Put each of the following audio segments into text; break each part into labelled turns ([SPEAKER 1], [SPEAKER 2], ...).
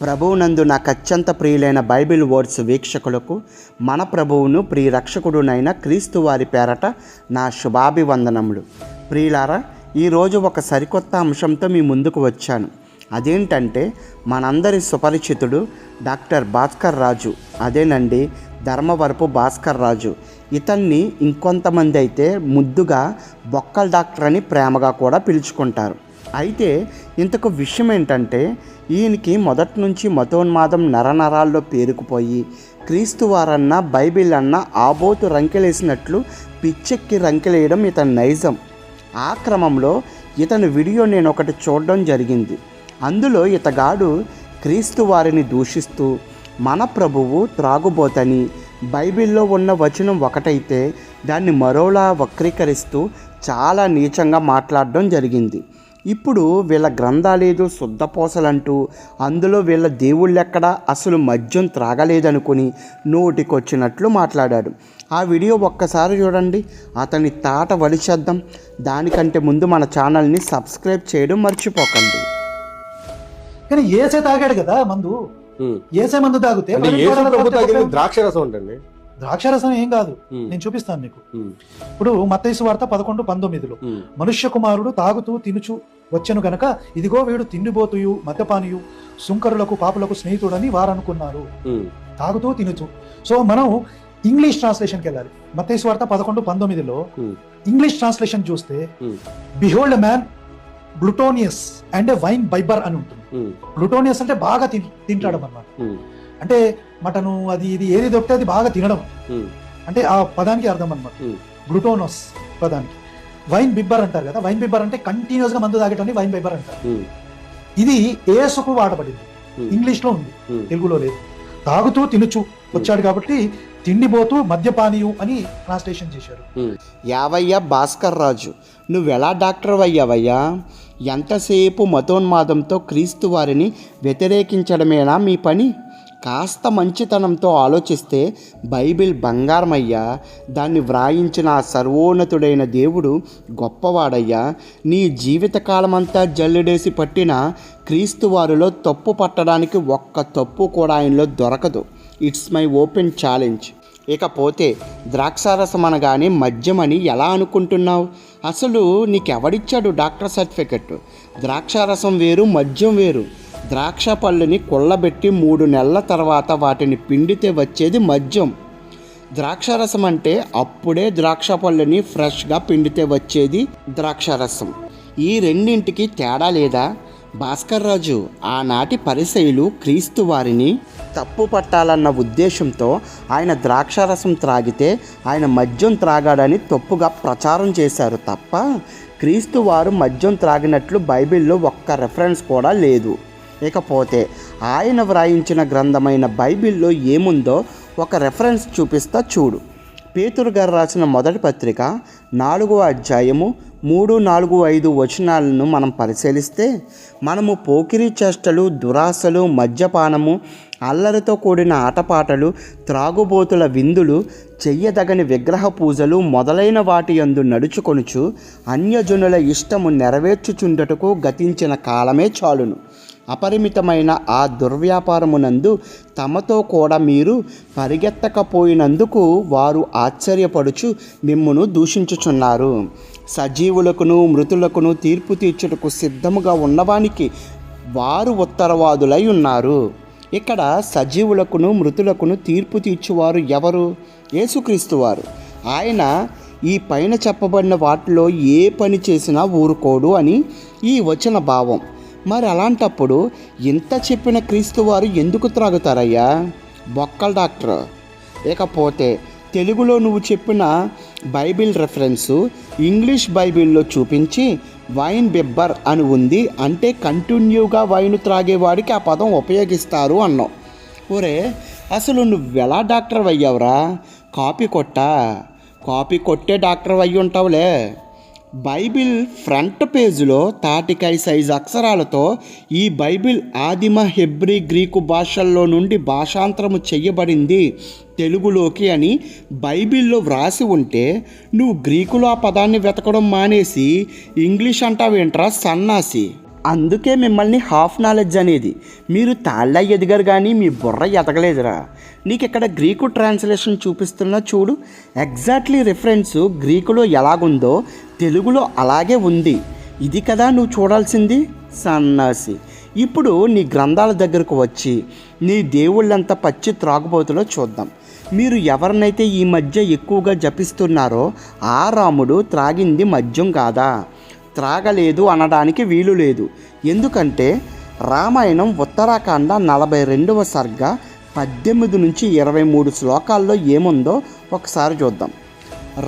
[SPEAKER 1] ప్రభువునందు నాకు అత్యంత ప్రియులైన బైబిల్ వర్డ్స్ వీక్షకులకు మన ప్రభువును ప్రియ రక్షకుడునైన క్రీస్తు వారి పేరట నా శుభాభివందనములు. ప్రియులారా ఈరోజు ఒక సరికొత్త అంశంతో మీ ముందుకు వచ్చాను. అదేంటంటే మనందరి సుపరిచితుడు డాక్టర్ భాస్కర్ రాజు. అదేనండి ధర్మవరపు భాస్కర్ రాజు. ఇతన్ని ఇంకొంతమంది అయితే ముద్దుగా బొక్కల డాక్టర్ అని ప్రేమగా కూడా పిలుచుకుంటారు. అయితే ఇంతకు విషయం ఏంటంటే ఈయనకి మొదటి నుంచి మతోన్మాదం నరనరాల్లో పేరుకుపోయి క్రీస్తు వారన్నా బైబిల్ అన్నా ఆబోతు రంకెలేసినట్లు పిచ్చెక్కి రంకెలేయడం ఇతని నైజం. ఆ క్రమంలో ఇతని వీడియో నేను ఒకటి చూడడం జరిగింది. అందులో ఇతగాడు క్రీస్తు వారిని దూషిస్తూ మన ప్రభువు త్రాగుబోతని బైబిల్లో ఉన్న వచనం ఒకటైతే దాన్ని మరోలా వక్రీకరిస్తూ చాలా నీచంగా మాట్లాడడం జరిగింది. ఇప్పుడు వీళ్ళ గ్రంథాలేదు శుద్ధపోసలంటూ అందులో వీళ్ళ దేవుళ్ళెక్కడ అసలు మద్యం త్రాగలేదనుకుని నోటికొచ్చినట్లు మాట్లాడాడు ఆ వీడియో ఒక్కసారి చూడండి అతని తాట వలిచేద్దాం దానికంటే ముందు మన ఛానల్ని సబ్స్క్రైబ్ చేయడం మర్చిపోకండి
[SPEAKER 2] కానీ ఏసే తాగాడు కదా మందు. ఏసే మందు తాగితే తాగితే
[SPEAKER 3] తాగేది
[SPEAKER 2] ఉపయోగం?
[SPEAKER 3] ద్రాక్ష రసం
[SPEAKER 2] ద్రాక్షారసం ఏం కాదు. నేను చూపిస్తాను మీకు. ఇప్పుడు మత్తైసు వార్త పదకొండు పంతొమ్మిదిలో. మనుష్య కుమారుడు తాగుతూ తినుచు వచ్చెను గనక ఇదిగో వీడు తిండిపోతుయు మద్యపానియు సుంకరులకు పాపులకు స్నేహితుడని వారు అనుకున్నారు
[SPEAKER 3] ఉమ్.
[SPEAKER 2] తాగుతూ తినుచు సో మనం ఇంగ్లీష్ ట్రాన్స్లేషన్కి వెళ్ళాలి వార్త పదకొండు పంతొమ్మిదిలో. ఇంగ్లీష్ ట్రాన్స్లేషన్ చూస్తే. Behold man gluttonous and wine bibber అని ఉంటుంది. గ్లూటోనియస్ అంటే బాగా తింటాడు అన్నమాట
[SPEAKER 3] ఉమ్.
[SPEAKER 2] అంటే మటను అది ఇది ఏది దొరికితే అది బాగా తినడం. అంటే ఆ పదానికి అర్థం అనమాట. గ్లూటోనోస్ పదానికి వైన్ బిబ్బర్ అంటారు కదా వైన్ బిబ్బర్ అంటే కంటిన్యూస్గా మందు తాగేటని వైన్ బిబ్బర్ అంటారు
[SPEAKER 3] ఉమ్.
[SPEAKER 2] ఇది ఏసుకు వాడబడింది. ఇంగ్లీష్లో ఉంది
[SPEAKER 3] ఉమ్.
[SPEAKER 2] తెలుగులో లేదు తాగుతూ తినుచు వచ్చాడు కాబట్టి తిండిపోతూ మద్యపానీయు అని ట్రాన్స్లేషన్ చేశారు.
[SPEAKER 1] యావయ్యా భాస్కర్ రాజు నువ్వెలా డాక్టర్ అయ్యావయ్యా ఎంతసేపు మతోన్మాదంతో క్రీస్తు వారిని వ్యతిరేకించడమేనా మీ పని కాస్త మంచితనంతో ఆలోచిస్తే బైబిల్ బంగారమయ్యా. దాన్ని వ్రాయించిన ఆ సర్వోన్నతుడైన దేవుడు గొప్పవాడయ్యా. నీ జీవితకాలమంతా జల్లుడేసి పట్టిన క్రీస్తు వారిలో తప్పు పట్టడానికి ఒక్క తప్పు కూడా ఆయనలో దొరకదు. It's my open challenge. ఇకపోతే ద్రాక్షారసం అనగానే మద్యమని ఎలా అనుకుంటున్నావు? అసలు నీకెవడిచ్చాడు డాక్టర్ సర్టిఫికెట్? ద్రాక్షారసం వేరు మద్యం వేరు. ద్రాక్ష పళ్ళుని కుళ్ళబెట్టి మూడు నెలల తర్వాత వాటిని పిండితే వచ్చేది మద్యం. ద్రాక్షరసం అంటే అప్పుడే ద్రాక్ష పళ్ళుని ఫ్రెష్గా పిండితే వచ్చేది ద్రాక్షరసం ఈ రెండింటికి తేడా లేదా? భాస్కర్ రాజు ఆనాటి పరిసయులు క్రీస్తు వారిని తప్పు పట్టాలన్న ఉద్దేశంతో ఆయన ద్రాక్షారసం త్రాగితే ఆయన మద్యం త్రాగాడని తప్పుగా ప్రచారం చేశారు తప్ప క్రీస్తు వారు మద్యం త్రాగినట్లు బైబిల్లో ఒక్క రెఫరెన్స్ కూడా లేదు. లేకపోతే ఆయన వ్రాయించిన గ్రంథమైన బైబిల్లో ఏముందో ఒక రెఫరెన్స్ చూపిస్తా చూడు. పేతురు గారు రాసిన మొదటి పత్రిక నాలుగో అధ్యాయము మూడు నాలుగు ఐదు వచనాలను మనం పరిశీలిస్తే మనము పోకిరి చేష్టలు దురాశలు మద్యపానము అల్లరితో కూడిన ఆటపాటలు త్రాగుబోతుల విందులు చెయ్యదగని విగ్రహ పూజలు మొదలైన వాటి యందు నడుచుకొనుచు అన్యజనుల ఇష్టము నెరవేర్చుచుండటకు గతించిన కాలమే చాలును. అపరిమితమైన ఆ దుర్వ్యాపారమునందు తమతో కూడా మీరు పరిగెత్తకపోయినందుకు వారు ఆశ్చర్యపడుచు మిమ్మును దూషించుచున్నారు. సజీవులకును మృతులకును తీర్పు తీర్చుటకు సిద్ధముగా ఉన్నవానికి వారు ఉత్తరవాదులై ఉన్నారు. ఇక్కడ సజీవులకును మృతులకును తీర్పు తీర్చువారు ఎవరు? యేసుక్రీస్తు వారు. ఆయన ఈ పైన చెప్పబడిన వాటిలో ఏ పని చేసినా ఊరుకోడు అని ఈ వచన భావం. మరి అలాంటప్పుడు ఇంత చెప్పిన క్రీస్తు వారు ఎందుకు త్రాగుతారయ్యా? బొక్కల డాక్టర్. ఇకపోతే తెలుగులో నువ్వు చెప్పిన బైబిల్ రెఫరెన్సు ఇంగ్లీష్ బైబిల్లో చూపించి వైన్ బిబ్బర్ అని ఉంది అంటే కంటిన్యూగా వైన్ త్రాగేవాడికి ఆ పదం ఉపయోగిస్తారు అన్నావు. ఒరే అసలు నువ్వెలా డాక్టర్ అయ్యావురా? కాపీ కొట్టా? కాపీ కొట్టే డాక్టర్ అయ్యి ఉంటావులే బైబిల్ ఫ్రంట్ పేజీలో తాటికాయ సైజు అక్షరాలతో ఈ బైబిల్ ఆదిమ హెబ్రీ గ్రీకు భాషల్లో నుండి భాషాంతరము చెయ్యబడింది తెలుగులోకి అని బైబిల్లో వ్రాసి ఉంటే నువ్వు గ్రీకులో ఆ పదాన్ని వెతకడం మానేసి ఇంగ్లీష్ అంటావేంట్రా సన్నాసి? అందుకే మిమ్మల్ని హాఫ్ నాలెడ్జ్ అనేది. మీరు తాళ్ళ ఎదిగారు కానీ మీ బుర్ర ఎదగలేదురా. నీకు ఇక్కడ గ్రీకు ట్రాన్స్లేషన్ చూపిస్తున్నా చూడు. ఎగ్జాక్ట్లీ రిఫరెన్స్ గ్రీకులో ఎలాగుందో తెలుగులో అలాగే ఉంది. ఇది కదా నువ్వు చూడాల్సింది? సన్నాసి. ఇప్పుడు నీ గ్రంథాల దగ్గరకు వచ్చి నీ దేవుళ్ళంతా పచ్చి త్రాగుబోతులో చూద్దాం. మీరు ఎవరినైతే ఈ మధ్య ఎక్కువగా జపిస్తున్నారో ఆ రాముడు త్రాగింది మద్యం కాదా? త్రాగలేదు అనడానికి వీలు లేదు. ఎందుకంటే రామాయణం ఉత్తరాఖండ నలభై రెండవ సర్గ పద్దెనిమిది నుంచి ఇరవై మూడు శ్లోకాల్లో ఏముందో ఒకసారి చూద్దాం.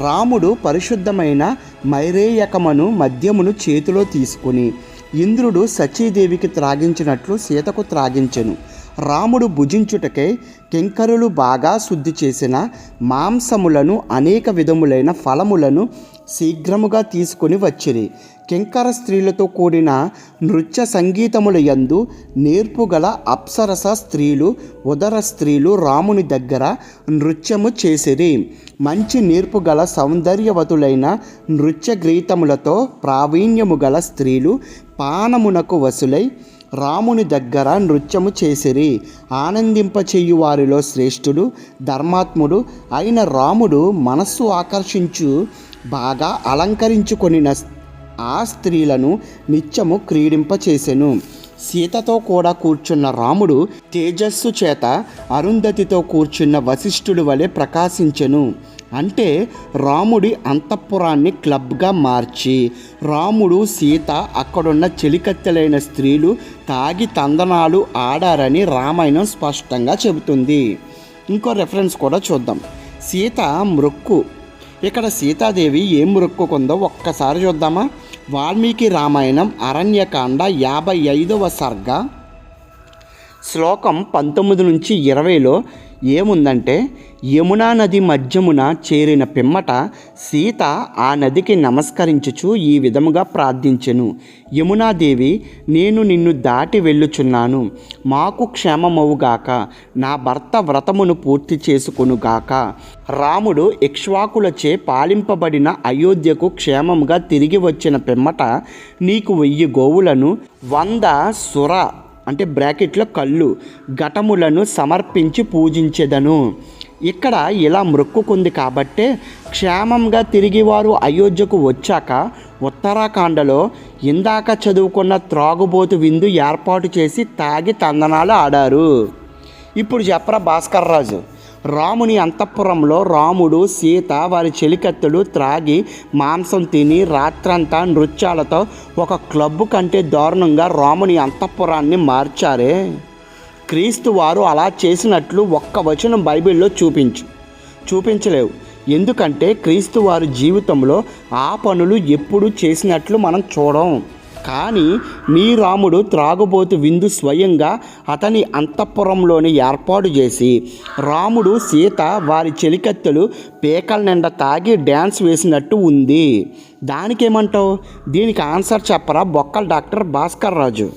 [SPEAKER 1] రాముడు పరిశుద్ధమైన మైరేయకమను మద్యమును చేతిలో తీసుకుని ఇంద్రుడు సచీదేవికి త్రాగించినట్లు సీతకు త్రాగించెను. రాముడు భుజించుటకై కింకరులు బాగా శుద్ధి చేసిన మాంసములను అనేక విధములైన ఫలములను శీఘ్రముగా తీసుకొని వచ్చిరి. కింకర స్త్రీలతో కూడిన నృత్య సంగీతముల యందు నేర్పుగల అప్సరస స్త్రీలు ఉదర స్త్రీలు రాముని దగ్గర నృత్యము చేసిరి. మంచి నేర్పుగల సౌందర్యవతులైన నృత్య గీతములతో ప్రావీణ్యము గల స్త్రీలు పానమునకు వసులై రాముని దగ్గర నృత్యము చేసిరి. ఆనందింపచేయు వారిలో శ్రేష్ఠుడు ధర్మాత్ముడు అయిన రాముడు మనస్సు ఆకర్షించు బాగా అలంకరించుకొని ఆ స్త్రీలను నిత్యము క్రీడింపచేసెను. సీతతో కూడా కూర్చున్న రాముడు తేజస్సు చేత అరుంధతితో కూర్చున్న వశిష్ఠుడు వలె ప్రకాశించెను. అంటే రాముడి అంతఃపురాన్ని క్లబ్గా మార్చి రాముడు సీత అక్కడున్న చెలికత్తెలైన స్త్రీలు తాగి తందనాలు ఆడారని రామాయణం స్పష్టంగా చెబుతుంది. ఇంకో రెఫరెన్స్ కూడా చూద్దాం. సీత మృక్కు. ఇక్కడ సీతాదేవి ఏం మృక్కుకుందో ఒక్కసారి చూద్దామా? వాల్మీకి రామాయణం అరణ్యకాండ యాభై ఐదవ సర్గ. శ్లోకం పంతొమ్మిది నుంచి ఇరవైలో ఏముందంటే యమునా నది మధ్యమున చేరిన పిమ్మట సీత ఆ నదికి నమస్కరించుచు ఈ విధముగా ప్రార్థించెను. యమునాదేవి నేను నిన్ను దాటి వెళ్ళుచున్నాను. మాకు క్షేమమవుగాక. నా భర్త వ్రతమును పూర్తి చేసుకొనుగాక. రాముడు ఇక్ష్వాకులచే పాలింపబడిన అయోధ్యకు క్షేమముగా తిరిగి వచ్చిన పిమ్మట నీకు వెయ్యి గోవులను వంద సుర అంటే బ్రాకెట్లో కళ్ళు ఘటములను సమర్పించి పూజించెదను. ఇక్కడ ఇలా మొక్కుకుంది కాబట్టే క్షేమంగా తిరిగి వారు అయోధ్యకు వచ్చాక ఉత్తరాఖండలో ఇందాక చదువుకున్న త్రాగుబోతు విందు ఏర్పాటు చేసి తాగి తందనాలు ఆడారు. ఇప్పుడు చెప్పరా భాస్కర్ రాజు రాముని అంతఃపురంలో రాముడు సీత వారి చెలికత్తెలు త్రాగి మాంసం తిని రాత్రంతా నృత్యాలతో ఒక క్లబ్ కంటే దారుణంగా రాముని అంతఃపురాన్ని మార్చారే. క్రీస్తు వారు అలా చేసినట్లు ఒక్క వచనం బైబిల్లో చూపించు చూపించలేవు. ఎందుకంటే క్రీస్తు వారి జీవితంలో ఆ పనులు ఎప్పుడు చేసినట్లు మనం చూడం. కానీ మీ రాముడు త్రాగుబోతు విందు స్వయంగా అతని అంతఃపురంలోని ఏర్పాటు చేసి రాముడు సీత వారి చెలికత్తెలు పేకల నిండా తాగి డ్యాన్స్ వేసినట్టు ఉంది. దానికేమంటావు? దీనికి ఆన్సర్ చెప్పరా బొక్కల డాక్టర్ భాస్కర్ రాజు.